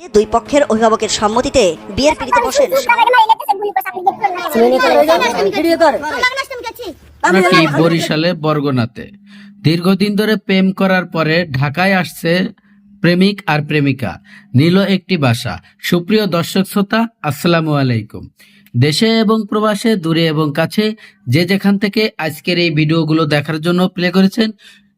দুই পক্ষের অভিভাবকের সম্মতিতে বিয়ের পিড়িতে বসেন। ঘটনাটি বরিশালে বরগনাতে। দীর্ঘদিন ধরে প্রেম করার পরে ঢাকায় আসছে প্রেমিক আর প্রেমিকা। নিল একটি বাসা। সুপ্রিয় দর্শক শ্রোতা আসসালামু আলাইকুম। দেশে এবং প্রবাসে দূরে এবং কাছে যে যেখান থেকে আজকের এই ভিডিওগুলো দেখার জন্য প্লে করেছেন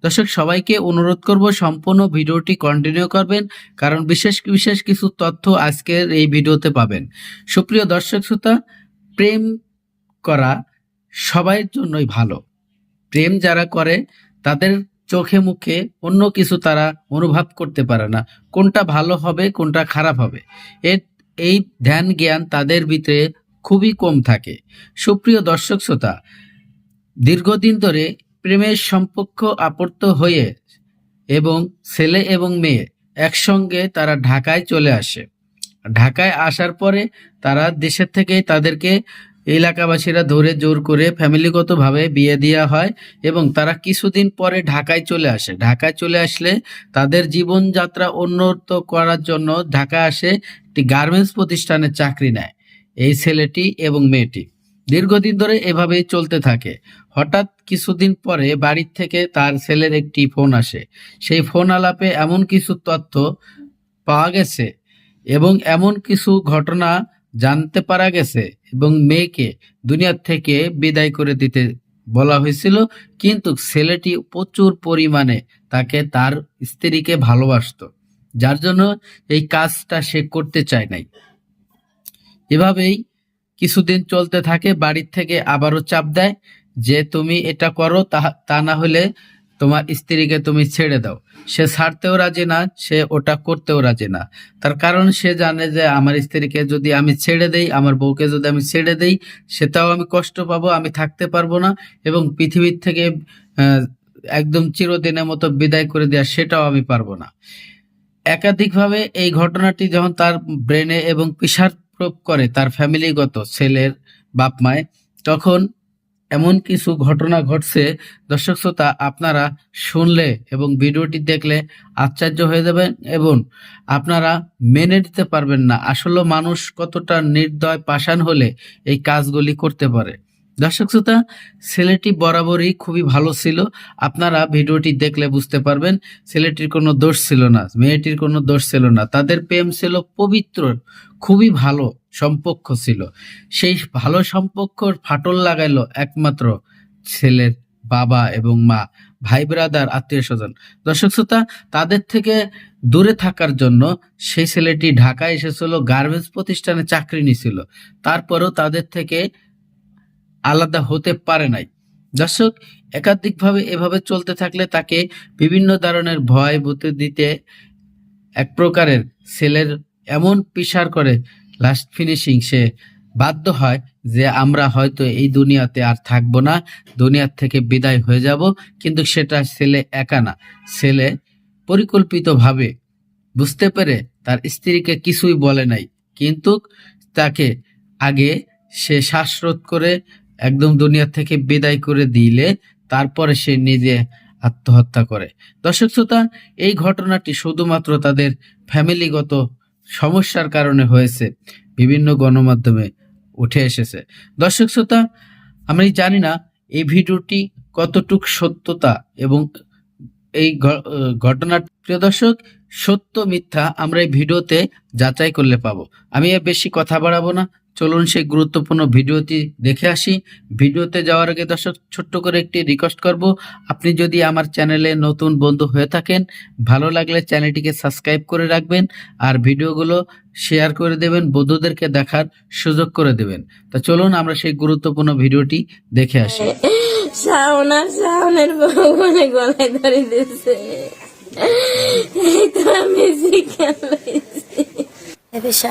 দর্শক, সবাইকে অনুরোধ করব সম্পূর্ণ ভিডিওটি কন্টিনিউ করবেন, কারণ বিশেষ বিশেষ কিছু তথ্য আজকের এই ভিডিওতে পাবেন। সুপ্রিয় দর্শক শ্রোতা, প্রেম করা সবার জন্যই ভালো। প্রেম যারা করে, তাদের চোখে মুখে অন্য কিছু তারা অনুভব করতে পারে না। কোনটা ভালো হবে, কোনটা খারাপ হবে? এর, এই ধ্যান জ্ঞান তাদের ভিতরে খুবই কম থাকে। সুপ্রিয় দর্শক শ্রোতা, দীর্ঘদিন ধরে প্রেমের সম্পর্ক আপত্ত হয়ে এবং ছেলে এবং মেয়ে একসঙ্গে তারা ঢাকায় চলে আসে। ঢাকায় আসার পরে তারা দেশের থেকেই তাদেরকে এলাকাবাসীরা ধরে জোর করে ফ্যামিলিগতভাবে বিয়ে দেওয়া হয় এবং তারা কিছুদিন পরে ঢাকায় চলে আসে। ঢাকায় চলে আসলে তাদের জীবনযাত্রা উন্নত করার জন্য ঢাকা আসে একটি গার্মেন্টস প্রতিষ্ঠানে চাকরি নেয়। এই ছেলেটি এবং মেয়েটি। দীর্ঘদিন ধরে এভাবেই চলতে থাকে। হঠাৎ কিছুদিন পরে বাড়ির থেকে তার ছেলের একটি ফোন আসে। সেই ফোন আলাপে এমন কিছু তথ্য পাওয়া গেছে এবং এমন কিছু ঘটনা জানতে পারা গেছে এবং মেয়েকে দুনিয়ার থেকে বিদায় করে দিতে বলা হয়েছিল। কিন্তু ছেলেটি প্রচুর পরিমাণে তাকে তার স্ত্রীকে ভালোবাসতো, যার জন্য এই কাজটা সে করতে চায় নাই। এভাবেই কিছুদিন চলতে থাকে, বাড়ির থেকে আবারও চাপ দেয়, যে তুমি এটা করো তা না হলে তোমার স্ত্রীকে তুমি ছেড়ে দাও। সে ছাড়তেও রাজি না, সে ওটা করতেও রাজি না। তার কারণ সে জানে যে আমার স্ত্রীকে যদি আমি ছেড়ে দেই, আমার বউকে যদি আমি ছেড়ে দেই, সেটাও আমি কষ্ট পাবো, আমি থাকতে পারব না, এবং পৃথিবীর থেকে একদম চিরদিনের মতো বিদায় করে দেওয়া সেটাও আমি পারব না। একাধিকভাবে এই ঘটনাটি যখন তার ব্রেনে এবং পিসার প্রয়োগ করে তার ফ্যামিলিগত ছেলের বাপ মায় তখন এমন কিছু ঘটনা ঘটছে। দর্শক শ্রোতা, আপনারা শুনলে এবং ভিডিওটি দেখলে আশ্চর্য হয়ে যাবেন এবং আপনারা মেনে নিতে পারবেন না আসলে মানুষ কতটা নির্দয়, পাষাণ হলে এই কাজগুলি করতে পারে। দর্শক শ্রোতা, ছেলেটি বরাবরই খুবই ভালো ছিল। আপনারা ভিডিওটি দেখলে বুঝতে পারবেন, ছেলেটির কোনো দোষ ছিল না, মেয়েটির কোনো দোষ ছিল না। তাদের প্রেম ছিল পবিত্র, খুবই ভালো সম্পর্ক ছিল। সেই ভালো সম্পর্ক ফাটল লাগাইলো একমাত্র ছেলের বাবা এবং মা, ভাই ব্রাদার, আত্মীয় স্বজন। দর্শক শ্রোতা, তাদের থেকে দূরে থাকার জন্য সেই ছেলেটি ঢাকায় এসেছিল, গার্মেন্টস প্রতিষ্ঠানে চাকরি নিছিল। তারপরেও তাদের থেকে আলাদা হতে পারে নাই। দর্শক, একাধিকভাবে এভাবে চলতে থাকলে তাকে বিভিন্ন ধরনের ভয় ভূতে দিতে এক প্রকারের ছেলের এমন পিসার করে লাস্ট ফিনিশিং সে বাধ্য হয় যে আমরা হয়তো এই দুনিয়াতে আর থাকব না, দুনিয়ার থেকে বিদায় হয়ে যাব, কিন্তু সেটা ছেলে একা না। ছেলে পরিকল্পিতভাবে বুঝতে পেরে তার স্ত্রীকে কিছুই বলে নাই, কিন্তু তাকে আগে সে শ্বাসরোধ করে একদম দুনিয়া থেকে বিদায় করে দিলে তারপরে সে নিজে আত্মহত্যা করে। দর্শক শ্রোতা এই ঘটনাটি শুধুমাত্র তাদের ফ্যামিলিগত সমস্যার কারণে হয়েছে বিভিন্ন গণমাধ্যমে উঠে এসেছে। দর্শক শ্রোতা আমি জানি না এই ভিডিওটি কতটুক সত্যতা এবং এই ঘ- আহ, ঘটনার প্রিয় দর্শক সত্য মিথ্যা আমরা এই ভিডিওতে যাচাই করলে পাবো। আমি বেশি কথা বাড়াবো না। চলুন সেই গুরুত্বপূর্ণ ভিডিওটি দেখে আসি। ভিডিওতে যাওয়ার আগে দর্শক ছোট্ট করে একটি রিকোয়েস্ট করব আপনি যদি আমার চ্যানেলে নতুন বন্ধু হয়ে থাকেন ভালো লাগলে চ্যানেলটিকে সাবস্ক্রাইব করে রাখবেন আর ভিডিওগুলো শেয়ার করে দেবেন বন্ধুদেরকে দেখার সুযোগ করে দেবেন। তা চলুন আমরা সেই গুরুত্বপূর্ণ ভিডিওটি দেখে আসি। শাওনের বউ গলায় ধরে দিচ্ছে এই তো আমি শিখে লইছি